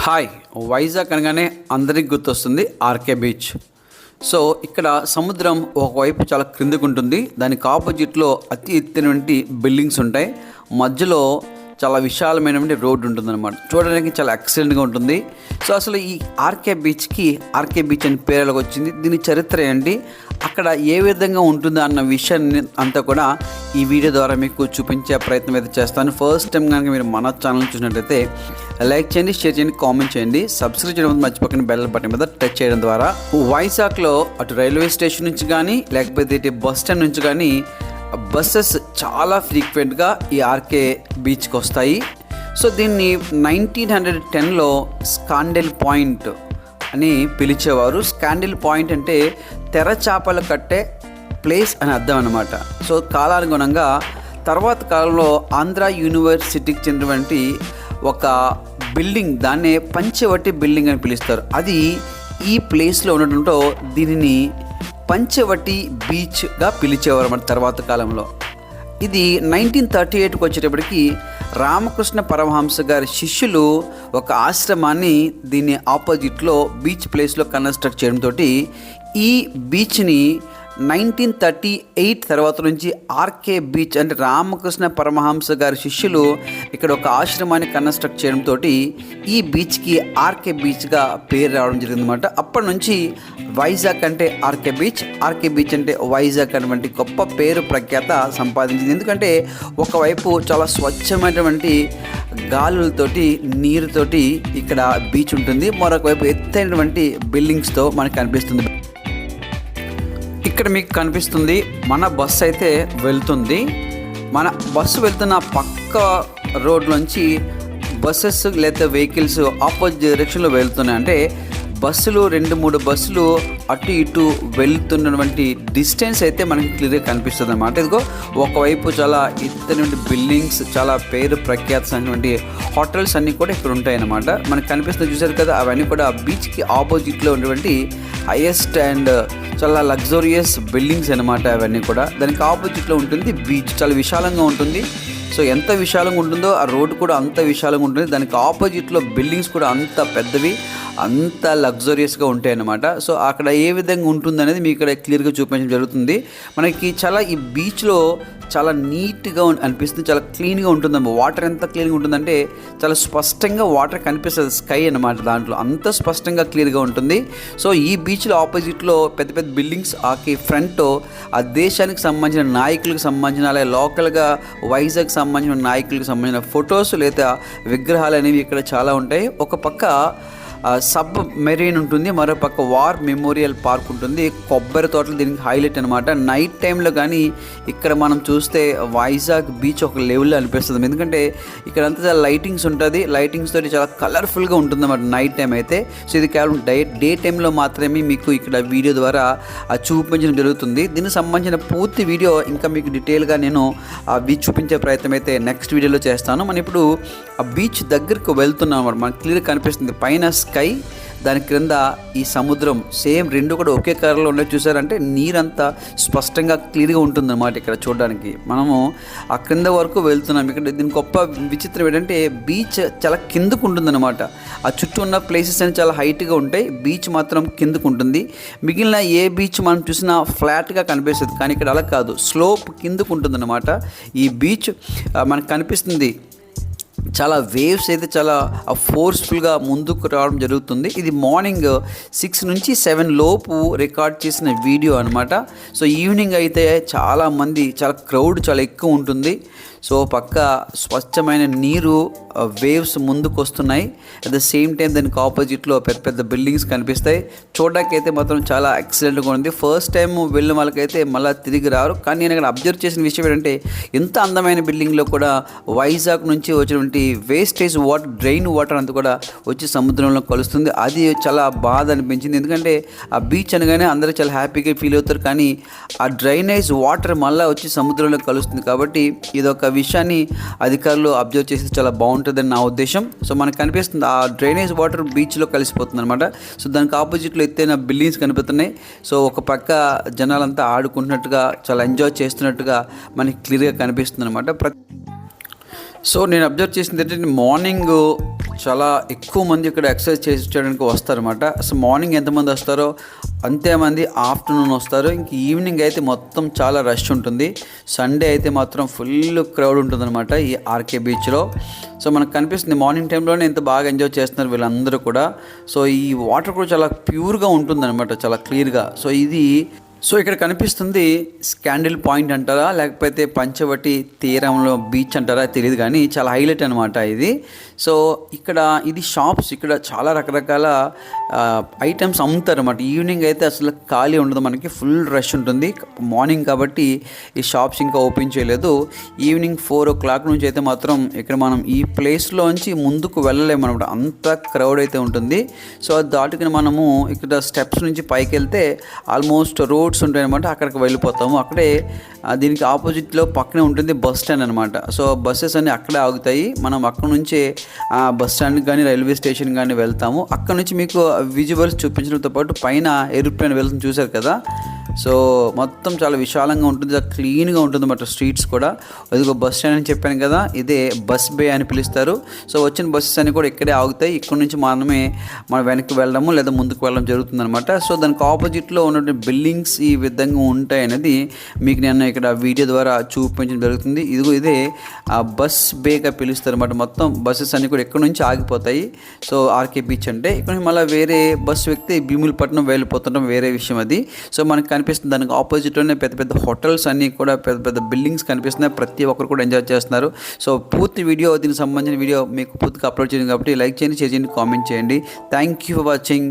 Hi Vizag అనగానే అందరికి గుర్తొస్తుంది ఆర్కే బీచ్. సో ఇక్కడ సముద్రం ఒకవైపు చాలా క్రిందికి ఉంటుంది దానికి ఆపోజిట్లో అతి ఎత్తైనటువంటి బిల్డింగ్స్ ఉంటాయి. మధ్యలో చాలా విశాలమైనటువంటి రోడ్డు ఉంటుందన్నమాట. చూడడానికి చాలా ఎక్సలెంట్గా ఉంటుంది. సో అసలు ఈ ఆర్కే బీచ్కి ఆర్కే బీచ్ అని పేరులకు వచ్చింది దీని చరిత్ర ఏంటి? అక్కడ ఏ విధంగా ఉంటుందో అన్న విషయాన్ని అంతా కూడా ఈ వీడియో ద్వారా మీకు చూపించే ప్రయత్నం అయితే చేస్తాను. ఫస్ట్ టైం కనుక మీరు మన ఛానల్ చూసినట్లయితే లైక్ చేయండి షేర్ చేయండి కామెంట్ చేయండి. సబ్స్క్రైబ్ చేయడం మర్చిపోకండి బెల్ బటన్ మీద టచ్ చేయడం ద్వారా. వైజాగ్లో అటు రైల్వే స్టేషన్ నుంచి కానీ లేకపోతే ఇటు బస్ స్టాండ్ నుంచి కానీ బస్సెస్ చాలా ఫ్రీక్వెంట్గా ఈ ఆర్కే బీచ్కి వస్తాయి. సో దీన్ని నైన్టీన్ హండ్రెడ్ టెన్లో స్కాండెల్ పాయింట్ అని పిలిచేవారు. స్కాండిల్ పాయింట్ అంటే తెర చేపలు కట్టే ప్లేస్ అని అర్థం అనమాట సో కాలానుగుణంగా తర్వాత కాలంలో ఆంధ్ర యూనివర్సిటీకి చెందినటువంటి ఒక బిల్డింగ్ దాన్నే పంచవటి బిల్డింగ్ అని పిలుస్తారు. అది ఈ ప్లేస్లో ఉండటంతో దీనిని పంచవటి బీచ్గా పిలిచేవారు అన్నమాట తర్వాత కాలంలో. ఇది నైన్టీన్ థర్టీ ఎయిట్కి వచ్చేటప్పటికి రామకృష్ణ పరమహంస గారి శిష్యులు ఒక ఆశ్రమాన్ని దీని ఆపోజిట్లో బీచ్ ప్లేస్లో కన్స్ట్రక్ట్ చేయడంతో ఈ బీచ్ని నైన్టీన్ థర్టీ ఎయిట్ తర్వాత నుంచి ఆర్కే బీచ్ అంటే రామకృష్ణ పరమహంస గారి శిష్యులు ఇక్కడ ఒక ఆశ్రమాన్ని కన్స్ట్రక్ట్ చేయడంతో ఈ బీచ్కి ఆర్కే బీచ్గా పేరు రావడం జరిగిందన్నమాట. అప్పటి నుంచి వైజాగ్ అంటే ఆర్కే బీచ్ ఆర్కే బీచ్ అంటే వైజాగ్ అనేటువంటి గొప్ప పేరు ప్రఖ్యాత సంపాదించింది. ఎందుకంటే ఒకవైపు చాలా స్వచ్ఛమైనటువంటి గాలులతోటి నీరుతోటి ఇక్కడ బీచ్ ఉంటుంది. మరొక వైపు ఎత్తైనటువంటి బిల్డింగ్స్తో మనకు కనిపిస్తుంది. ఇక్కడ మీకు కనిపిస్తుంది మన బస్సు అయితే వెళ్తుంది. మన బస్సు వెళ్తున్న పక్క రోడ్ నుంచి బస్సెస్ లేదా వెహికల్స్ ఆపోజిట్ డైరెక్షన్లో వెళ్తున్నాయి. అంటే బస్సులు రెండు మూడు బస్సులు అటు ఇటు వెళ్తున్నటువంటి డిస్టెన్స్ అయితే మనకి క్లియర్గా కనిపిస్తుంది అనమాట ఇదిగో ఒకవైపు చాలా ఎత్తైనటువంటి బిల్డింగ్స్ చాలా పేరు ప్రఖ్యాతమైనటువంటి హోటల్స్ అన్నీ కూడా ఇక్కడ ఉంటాయి అన్నమాట మనకు కనిపిస్తుంది చూసారు కదా అవన్నీ కూడా బీచ్కి ఆపోజిట్లో ఉన్నటువంటి హైయెస్ట్ అండ్ చాలా లగ్జరియస్ బిల్డింగ్స్ అనమాట అవన్నీ కూడా. దానికి ఆపోజిట్లో ఉంటుంది బీచ్ చాలా విశాలంగా ఉంటుంది. సో ఎంత విశాలంగా ఉంటుందో ఆ రోడ్డు కూడా అంత విశాలంగా ఉంటుంది. దానికి ఆపోజిట్లో బిల్డింగ్స్ కూడా అంత పెద్దవి. అంత లగ్జరియస్గా ఉంటాయి అన్నమాట సో అక్కడ ఏ విధంగా ఉంటుంది అనేది మీకు ఇక్కడ క్లియర్గా చూపించడం జరుగుతుంది. మనకి చాలా ఈ బీచ్లో చాలా నీట్గా అనిపిస్తుంది. చాలా క్లీన్గా ఉంటుంది వాటర్ ఎంత క్లీన్గా ఉంటుందంటే చాలా స్పష్టంగా వాటర్ కనిపిస్తుంది. స్కై అనమాట దాంట్లో. అంత స్పష్టంగా క్లియర్గా ఉంటుంది. సో ఈ బీచ్లో ఆపోజిట్లో పెద్ద పెద్ద బిల్డింగ్స్ ఆకి ఫ్రంట్ ఆ దేశానికి సంబంధించిన నాయకులకు సంబంధించిన అలాగే లోకల్గా వైజాగ్ సంబంధించిన నాయకులకు సంబంధించిన ఫొటోస్ లేదా విగ్రహాలు అనేవి ఇక్కడ చాలా ఉంటాయి. ఒక పక్క సబ్ మెరీన్ ఉంటుంది మరో పక్క వార్ మెమోరియల్ పార్క్ ఉంటుంది. కొబ్బరి తోటలు దీనికి హైలైట్ అనమాట నైట్ టైంలో కానీ ఇక్కడ మనం చూస్తే వైజాగ్ బీచ్ ఒక లెవెల్లో అనిపిస్తుంది. ఎందుకంటే ఇక్కడ అంతా చాలా లైటింగ్స్ ఉంటుంది. లైటింగ్స్ తోటి చాలా కలర్ఫుల్గా ఉంటుంది అనమాట నైట్ టైం అయితే. సో ఇది కేవలం డే డే టైంలో మాత్రమే మీకు ఇక్కడ వీడియో ద్వారా చూపించడం జరుగుతుంది. దీనికి సంబంధించిన పూర్తి వీడియో ఇంకా మీకు డీటెయిల్గా నేను ఆ బీచ్ చూపించే ప్రయత్నం అయితే నెక్స్ట్ వీడియోలో చేస్తాను. మనం ఇప్పుడు ఆ బీచ్ దగ్గరకు వెళ్తున్నాం అనమాట మనకు క్లియర్ కనిపిస్తుంది. పైన స్కై దాని క్రింద ఈ సముద్రం సేమ్ రెండు కూడా ఒకే కలర్లో ఉండే చూసారంటే నీరంతా స్పష్టంగా క్లియర్గా ఉంటుందన్నమాట ఇక్కడ చూడడానికి. మనము ఆ క్రింద వరకు వెళ్తున్నాం. ఇక్కడ దీని గొప్ప విచిత్రం ఏంటంటే బీచ్ చాలా కిందకు ఉంటుందన్నమాట. ఆ చుట్టూ ఉన్న ప్లేసెస్ అన్ని చాలా హైట్గా ఉంటాయి. బీచ్ మాత్రం కిందకు ఉంటుంది. మిగిలిన ఏ బీచ్ మనం చూసినా ఫ్లాట్గా కనిపిస్తుంది. కానీ ఇక్కడ అలా కాదు. స్లోప్ కిందకు ఉంటుందన్నమాట. ఈ బీచ్ మనకు కనిపిస్తుంది చాలా వేవ్స్ అయితే చాలా ఫోర్స్ఫుల్గా ముందుకు రావడం జరుగుతుంది. ఇది మార్నింగ్ సిక్స్ నుంచి సెవెన్ లోపు రికార్డ్ చేసిన వీడియో అనమాట సో ఈవినింగ్ అయితే చాలా మంది చాలా క్రౌడ్ చాలా ఎక్కువ ఉంటుంది. సో పక్క స్వచ్ఛమైన నీరు వేవ్స్ ముందుకు వస్తున్నాయి. అట్ ద సేమ్ టైం దానికి ఆపోజిట్లో పెద్ద పెద్ద బిల్డింగ్స్ కనిపిస్తాయి. చూడడానికైతే అయితే మాత్రం చాలా ఎక్సలెంట్గా ఉంది. ఫస్ట్ టైం వెళ్ళిన వాళ్ళకైతే మళ్ళీ తిరిగి రారు. కానీ నేను ఇక్కడ అబ్జర్వ్ చేసిన విషయం ఏంటంటే ఎంత అందమైన బిల్డింగ్లో కూడా వైజాగ్ నుంచి వచ్చినటువంటి వేస్టేజ్ వాటర్ డ్రైన్ వాటర్ అంతా కూడా వచ్చి సముద్రంలో కలుస్తుంది. అది చాలా బాధ అనిపించింది. ఎందుకంటే ఆ బీచ్ అనగానే అందరూ చాలా హ్యాపీగా ఫీల్ అవుతారు. కానీ ఆ డ్రైనేజ్ వాటర్ మళ్ళీ వచ్చి సముద్రంలో కలుస్తుంది. కాబట్టి ఇదొక విషయాన్ని అధికారులు అబ్జర్వ్ చేస్తే చాలా బాగుంటుందని నా ఉద్దేశం. సో మనకు కనిపిస్తుంది ఆ డ్రైనేజ్ వాటర్ బీచ్లో కలిసిపోతుంది అనమాట సో దానికి ఆపోజిట్లో ఎత్తైన బిల్డింగ్స్ కనిపిస్తున్నాయి. సో ఒక పక్క జనాలంతా ఆడుకుంటున్నట్టుగా చాలా ఎంజాయ్ చేస్తున్నట్టుగా మనకి క్లియర్గా కనిపిస్తుంది అనమాట ప్రతి సో నేను అబ్జర్వ్ చేసింది ఏంటంటే మార్నింగ్ చాలా ఎక్కువ మంది ఇక్కడ ఎక్సర్సైజ్ చేసి చేయడానికి వస్తారనమాట అసలు మార్నింగ్ ఎంతమంది వస్తారో అంతేమంది ఆఫ్టర్నూన్ వస్తారు. ఇంక ఈవినింగ్ అయితే మొత్తం చాలా రష్ ఉంటుంది. సండే అయితే మాత్రం ఫుల్ క్రౌడ్ ఉంటుందన్నమాట ఈ ఆర్కే బీచ్లో. సో మనకు కనిపిస్తుంది మార్నింగ్ టైంలోనే ఎంత బాగా ఎంజాయ్ చేస్తున్నారు వీళ్ళందరూ కూడా. సో ఈ వాటర్ కూడా చాలా ప్యూర్గా ఉంటుందన్నమాట చాలా క్లియర్గా. సో ఇది సో ఇక్కడ కనిపిస్తుంది స్కాండిల్ పాయింట్ అంటారా లేకపోతే పంచవటి తీరంలో బీచ్ అంటారా తెలియదు కానీ చాలా హైలైట్ అనమాట ఇది. సో ఇక్కడ ఇది షాప్స్ ఇక్కడ చాలా రకరకాల ఐటమ్స్ అమ్ముతారు అనమాట ఈవినింగ్ అయితే అసలు ఖాళీ ఉండదు మనకి ఫుల్ రష్ ఉంటుంది. మార్నింగ్ కాబట్టి ఈ షాప్స్ ఇంకా ఓపెన్ చేయలేదు. ఈవినింగ్ ఫోర్ ఓ క్లాక్ నుంచి అయితే మాత్రం ఇక్కడ మనం ఈ ప్లేస్లోంచి ముందుకు వెళ్ళలేము అనమాట అంత క్రౌడ్ అయితే ఉంటుంది. సో అది దాటుకుని మనము ఇక్కడ స్టెప్స్ నుంచి పైకి వెళ్తే ఆల్మోస్ట్ రోడ్స్ ఉంటాయి అనమాట అక్కడికి వెళ్ళిపోతాము. అక్కడే దీనికి ఆపోజిట్లో పక్కనే ఉంటుంది బస్ స్టాండ్ అనమాట సో బస్సెస్ అన్నీ అక్కడే ఆగుతాయి. మనం అక్కడ నుంచే ఆ బస్ స్టాండ్కి కానీ రైల్వే స్టేషన్ కానీ వెళ్తాము. అక్కడ నుంచి మీకు విజువల్స్ చూపించడంతో పాటు పైన ఏరోప్లేన్ వెళ్తుంది చూశారు కదా? సో మొత్తం చాలా విశాలంగా ఉంటుంది. చాలా క్లీన్గా ఉంటుంది అన్నమాట స్ట్రీట్స్ కూడా. ఇదిగో బస్ స్టాండ్ అని చెప్పాను కదా ఇదే బస్ బే అని పిలుస్తారు. సో వచ్చిన బస్సెస్ అన్ని కూడా ఇక్కడే ఆగుతాయి. ఇక్కడ నుంచి మనమే మనం వెనక్కి వెళ్ళడము లేదా ముందుకు వెళ్ళడం జరుగుతుంది అనమాట సో దానికి ఆపోజిట్లో ఉన్నటువంటి బిల్డింగ్స్ ఈ విధంగా ఉంటాయి అనేది మీకు నేను ఇక్కడ వీడియో ద్వారా చూపించడం జరుగుతుంది. ఇదిగో ఇదే ఆ బస్ బేగా పిలుస్తారు అనమాట మొత్తం. బస్సెస్ అన్ని కూడా ఇక్కడ నుంచి ఆగిపోతాయి. సో ఆర్కే బీచ్ అంటే ఇక్కడ నుంచి మళ్ళీ వేరే బస్సు వ్యక్తి భీములపట్నం వెళ్ళిపోతుండడం వేరే విషయం అది. సో మనకు కనిపిస్తుంది. దానికి ఆపోజిట్లోనే పెద్ద పెద్ద హోటల్స్ అన్నీ కూడా పెద్ద పెద్ద బిల్డింగ్స్ కనిపిస్తున్నాయి. ప్రతి ఒక్కరు కూడా ఎంజాయ్ చేస్తున్నారు. సో పూర్తి వీడియో దీనికి సంబంధించిన వీడియో మీకు పూర్తిగా అప్లోడ్ చేయండి కాబట్టి లైక్ చేయండి షేర్ చేయండి కామెంట్ చేయండి. Thank you for watching